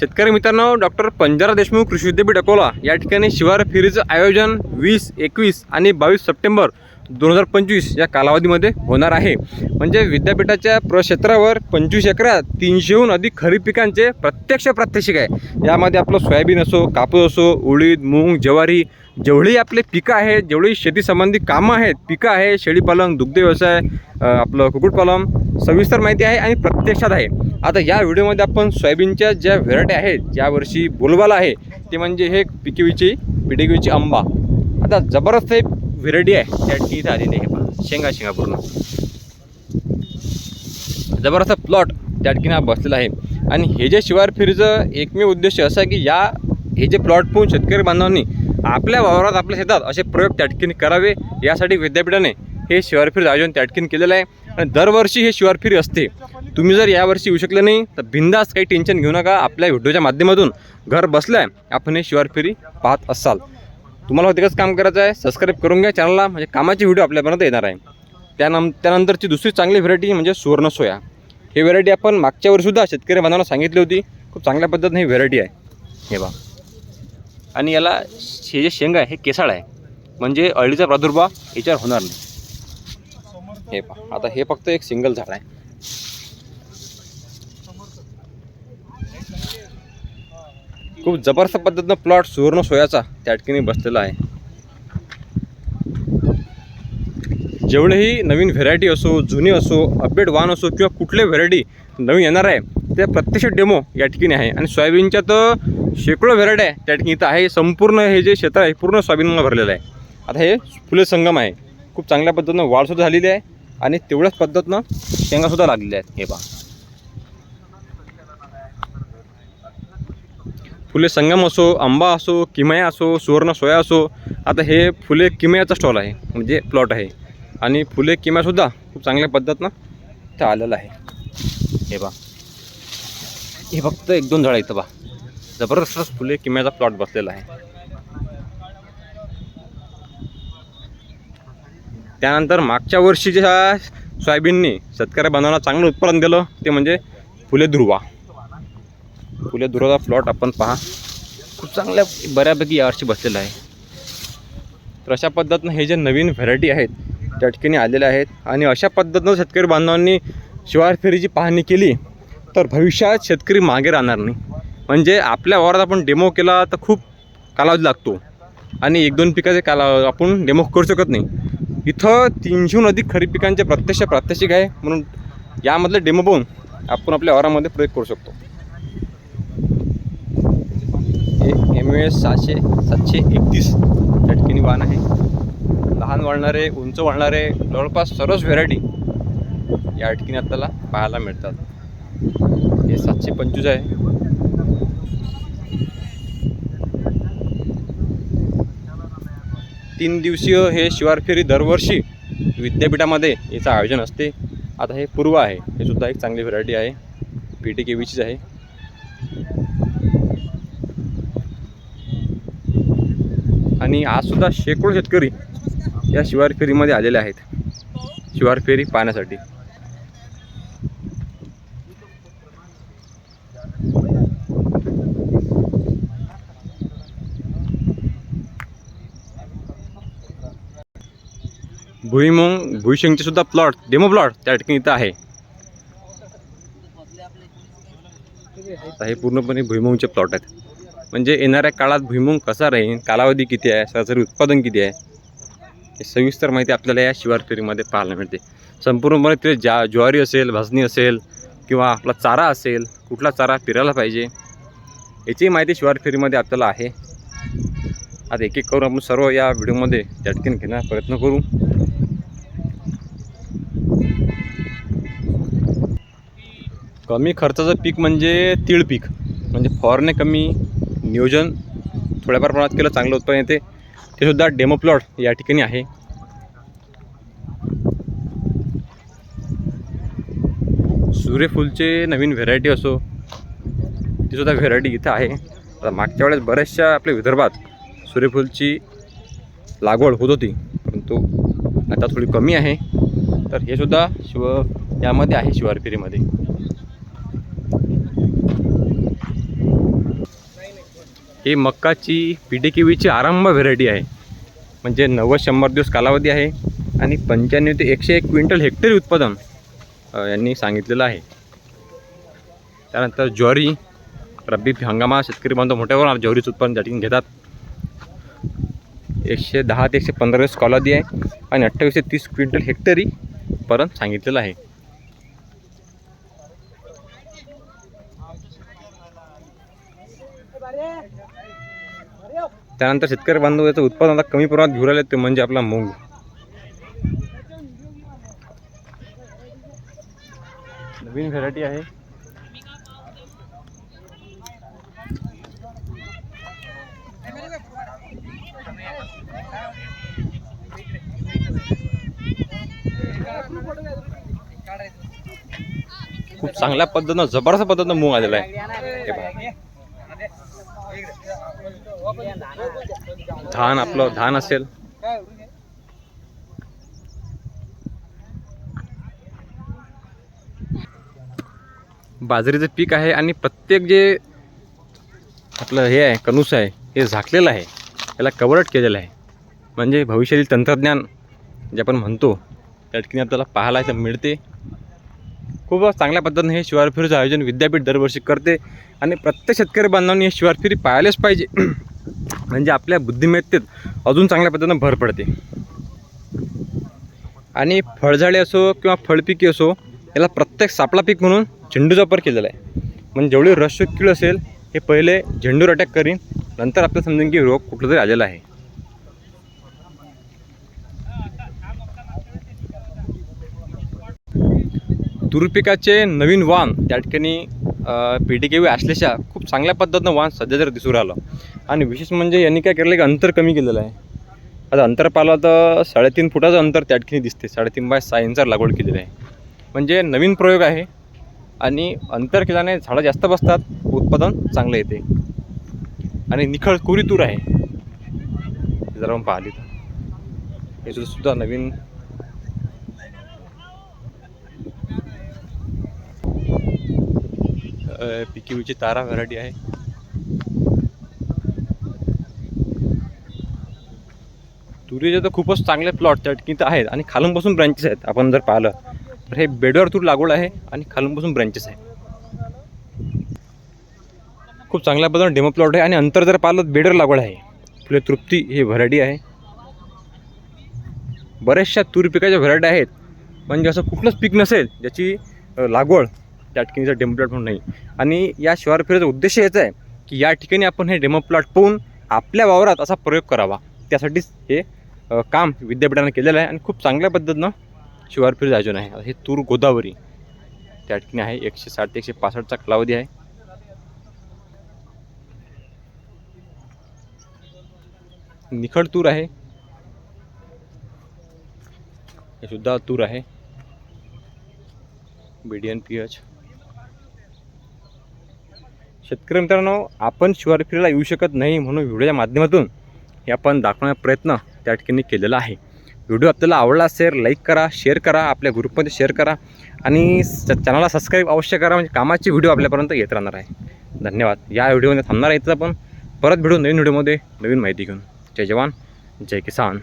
शेतकरी मित्रांनो डॉक्टर पंजारा देशमुख कृषी विद्यापीठ अकोला या ठिकाणी शिवार फेरीचं आयोजन वीस एकवीस आणि बावीस सप्टेंबर दोन हजार पंचवीस या कालावधीमध्ये होणार आहे. म्हणजे विद्यापीठाच्या प्रक्षेत्रावर पंचवीस एकरात तीनशेहून अधिक खरीप पिकांचे प्रत्यक्ष प्रात्यक्षिक आहे. यामध्ये आपलं सोयाबीन असो कापूस असो उडीद मूग ज्वारी जेवढी आपले पिकं आहेत जेवढी शेतीसंबंधी कामं आहेत पिकं आहे शेळीपालन दुग्ध व्यवसाय आपलं कुक्कुटपालन सविस्तर माहिती आहे आणि प्रत्यक्षात आहे. आता या व्हिडिओमध्ये आपण सोयाबीनच्या ज्या व्हेरायटी आहेत ज्या वर्षी बोलबाला आहे ते म्हणजे हे पिकेवीची पिटिकीची आंबा. आता जबरदस्त एक व्हेरायटी आहे. त्या इथं आलेली आहे पहा. शेंगा शेंगा पूर्ण. जबरदस्त प्लॉट त्या ठिकाणी हा बसलेला आहे. आणि हे जे शिवार फिरीचं एकमेव उद्देश असा आहे की या हे जे प्लॉट पाहून शेतकरी बांधवांनी आपल्या वावरात आपल्या शेतात असे प्रयोग त्या ठिकाणी करावे यासाठी विद्यापीठाने हे शिवार आयोजन त्या ठिकाणी केलेलं आहे. आणि दरवर्षी हे शिवार फिरी असते. तुम्ही जर यावर्षी येऊ शकले नाही तर बिंदास काही टेन्शन घेऊ नका. आपल्या व्हिडिओच्या माध्यमातून घर बसल्या. आपण हे शिवार फिरी पाहत असाल. तुम्हाला एकच काम करायचं आहे सबस्क्राईब करून घ्या चॅनलला म्हणजे कामाची व्हिडिओ आपल्यापर्यंत येणार आहे. त्यानं त्यानंतरची दुसरी चांगली व्हरायटी म्हणजे सुवर्ण सोया. ही व्हरायटी आपण मागच्या वर्षीसुद्धा शेतकरी बांधवांना सांगितली होती. खूप चांगल्या पद्धतीने ही व्हरायटी आहे. हे बा आणि याला हे जे शेंगा आहे हे केसाळ आहे. म्हणजे अळीचा प्रादुर्भाव याच्यावर होणार नाही. हे पा आता हे फक्त एक सिंगल झाड आहे. खूप जबरदस्त पद्धतीनं प्लॉट सुवर्ण सोयाचा त्या ठिकाणी बसलेला आहे. जेवढेही नवीन व्हेरायटी असो जुनी असो अपडेट वाहन असो किंवा कुठले व्हेरायटी नवीन येणार आहे ते प्रत्यक्ष डेमो या ठिकाणी आहे. आणि सोयाबीनच्या तर शेकडो व्हेरायटी आहे. त्या ठिकाणी इथं आहे. संपूर्ण हे जे क्षेत्र आहे पूर्ण सोयाबीननं भरलेलं आहे. आता हे फुले संगम आहे. खूप चांगल्या पद्धतीनं वाढसुद्धा झालेली आहे. आणि तेवढ्याच पद्धतीनं शेंगासुद्धा लागलेल्या आहेत. हे पहा. फुले संगम असो आंबा असो किमया असो सुवर्ण सोया असो आता हे फुले किमयाचा स्टॉल आहे म्हणजे प्लॉट आहे. आणि फुले किमयासुद्धा खूप चांगल्या पद्धतीनं इथं आलेलं आहे. हे बा हे फक्त एक दोन झाडं इथं बा जबरदस्त फुले किमयाचा प्लॉट बसलेला आहे. त्यानंतर मागच्या वर्षी ज्या सोयाबीनने शेतकऱ्या बांधवांना चांगलं उत्पादन दिलं ते म्हणजे फुले दुर्वा. फुले दुराचा प्लॉट आपण पहा. खूप चांगल्या बऱ्यापैकी यावर्षी बसलेला आहे. तर अशा पद्धतीनं हे जे नवीन व्हरायटी आहेत त्या ठिकाणी आलेल्या आहेत. आणि अशा पद्धतीनं शेतकरी बांधवांनी शिवार फेरीची पाहणी केली तर भविष्यात शेतकरी मागे राहणार नाही. म्हणजे आपल्या वावरात आपण डेमो केला तर खूप कालावधी लागतो. आणि एक दोन पिकाचे काला आपण डेमो करू शकत नाही. इथं तीनशेहून अधिक खरीप पिकांचे प्रत्यक्ष प्रात्यक्षिक आहे. म्हणून यामधले डेमो पाहून आपण आपल्या वावरामध्ये प्रयोग करू शकतो हे एम एस सहाशे सातशे एकतीस त्या ठिकाणी वाहन आहे. लहान वाढणारे उंच वाढणारे जवळपास सर्वच व्हेरायटी या ठिकाणी आपल्याला पाहायला मिळतात. हे सातशे पंचवीस आहे. तीन दिवसीय हे शिवार फेरी दरवर्षी विद्यापीठामध्ये याचं आयोजन असते. आता हे पूर्व आहे. हे सुद्धा एक चांगली व्हरायटी आहे. पी टी के व्हीचीच आहे. आणि आजसुद्धा शेकडो शेतकरी या शिवार फेरीमध्ये आलेले आहेत. शिवार फेरी पाहण्यासाठी. भुईमुंग भुईशंगचे सुद्धा प्लॉट डेमो प्लॉट त्या ठिकाणी इथं आहे. हे पूर्णपणे भुईमुंगचे प्लॉट आहेत. म्हणजे येणाऱ्या काळात भुईमुंग कसा राहील कालावधी किती आहे सरासरी उत्पादन किती आहे हे सविस्तर माहिती आपल्याला या शिवार फेरीमध्ये पाहायला मिळते. संपूर्णपणे ते ज्या ज्वारी असेल भाजणी असेल किंवा आपला चारा असेल कुठला चारा फिरायला पाहिजे याची माहिती शिवार फेरीमध्ये आपल्याला आहे. आता एक एक करून आपण सर्व या व्हिडिओमध्ये झटकीन घेण्याचा प्रयत्न करू. कमी खर्चाचं पीक म्हणजे तीळ पीक. म्हणजे फॉरने कमी नियोजन थोड्याफार प्रमाणात केलं चांगलं उत्पन्न येते. ते सुद्धा डेमो प्लॉट या ठिकाणी आहे. सूर्यफूलचे नवीन व्हेरायटी असो तीसुद्धा व्हेरायटी इथं आहे. आता मागच्या वेळेस बऱ्याचशा आपल्या विदर्भात सूर्यफूलची लागवड होत होती परंतु आता थोडी कमी आहे. तर हे सुद्धा शिव यामध्ये आहे शिवारफेरीमध्ये ही मक्काची पी डी आरंभ व्हेरायटी आहे. म्हणजे नव्वद शंभर दिवस कालावधी आहे आणि पंच्याण्णव ते एकशे एक क्विंटल हेक्टरी उत्पादन यांनी सांगितलेलं आहे. त्यानंतर ज्वारी रब्बी हंगामात शेतकरी बांधव मोठ्या प्रमाणात ज्वारीचं उत्पादन त्या ठिकाणी घेतात. एकशे दहा ते एकशे पंधरा दिवस कालावधी आहे आणि अठ्ठावीस ते तीस क्विंटल हेक्टरी पर्यंत सांगितलेलं आहे. त्यानंतर शेतकरी बांधव याचं उत्पादन आता कमी प्रमाणात घेऊ राहिले ते म्हणजे आपला मूग. नवीन व्हेरायटी आहे. खूप चांगल्या पद्धतीनं जबरदस्त पद्धतीनं मूग आलेला आहे हे पहा. धान आपलं धान असेल. बाजरीचं पीक आहे आणि प्रत्येक जे आपलं हे आहे कणूस आहे हे झाकलेलं आहे याला कवरट केलेलं आहे. म्हणजे भविष्यातील तंत्रज्ञान जे आपण म्हणतो त्या ठिकाणी आपल्याला पाहायला इथं मिळते. खूप चांगल्या पद्धतीने हे शिवार फेरीचं आयोजन विद्यापीठ दरवर्षी करते आणि प्रत्येक शेतकरी बांधवांनी हे शिवार फेरी पाहायलाच पाहिजे. म्हणजे आपल्या बुद्धिमत्तेत अजून चांगल्या पद्धतीनं भर पडते. आणि फळझाडे असो किंवा फळपिके असो याला प्रत्येक सापळा पीक म्हणून झेंडूचा वापर केलेला आहे. म्हणजे जेवढी रस कीड असेल हे पहिले झेंडूर अटॅक करीन नंतर आपल्याला समजेन की रोग कुठला तरी आलेला आहे. तुरपिकाचे नवीन वाण त्या ठिकाणी पी टी के असल्याच्या खूप चांगल्या पद्धतीनं वाण सध्या जर दिसून राहिलं. आणि विशेष म्हणजे यांनी काय केलं की अंतर कमी केलेलं आहे. आता अंतर पाहिलं तर साडेतीन फुटाचं अंतर त्या ठिकाणी दिसते साडेतीन बाय सहा इंचावर लागवड केलेली आहे. म्हणजे नवीन प्रयोग आहे आणि अंतर केल्याने झाडं जास्त बसतात उत्पादन चांगलं येते. आणि निखळ कोरी तूर आहे. जर आपण पाहिली तर. हे सुद्धा नवीन. पिकिवीची तारा व्हरायटी आहे. तुरीचे तर खूपच चांगले प्लॉट त्या ठिकाणी तर आहेत. आणि खालूनपासून ब्रँचेस आहेत. आपण जर पाहिलं तर हे बेडवर तूर लागवड आहे आणि खालूनपासून ब्रँचेस आहे. खूप चांगल्या पद्धतीने डेमो प्लॉट आहे आणि अंतर जर पाहिलं तर बेडवर लागवड आहे. फुले तृप्ती ही व्हरायटी आहे. बऱ्याचशा तूर पिकाच्या व्हरायटी आहेत. म्हणजे असं कुठलंच पीक नसेल ज्याची लागवड त्या ठिकाणीचा डेमो प्लॉट म्हणून नाही. आणि या शिवार फेरीचा उद्देश याचा आहे की या ठिकाणी आपण हे डेमो प्लॉट पाहून आपल्या वावरात असा प्रयोग करावा. त्यासाठीच हे काम विद्यापीठानं केलेलं आहे आणि खूप चांगल्या पद्धतीनं शिवार आयोजन आहे. हे तूर गोदावरी. त्या ठिकाणी आहे. एकशे साठ ते एकशे पासष्टचा कालावधी आहे. निखळ तूर आहे. हे सुद्धा तूर आहे. बीडीएन पी एच शेतकरी मित्रांनो आपण शिवारफिरीला येऊ शकत नाही म्हणून व्हिडिओच्या माध्यमातून हे आपण दाखवण्याचा प्रयत्न त्या ठिकाणी केलेला आहे. व्हिडिओ आपल्याला आवडला असेल लाईक करा शेअर करा आपल्या ग्रुपमध्ये शेअर करा आणि चॅनलला सबस्क्राईब अवश्य करा म्हणजे कामाची व्हिडिओ आपल्यापर्यंत येत राहणार आहे. धन्यवाद. या व्हिडिओमध्ये थांबणार आहे इथं आपण. परत भेटू नवीन व्हिडिओमध्ये नवीन माहिती घेऊन. जय जवान. जय किसान.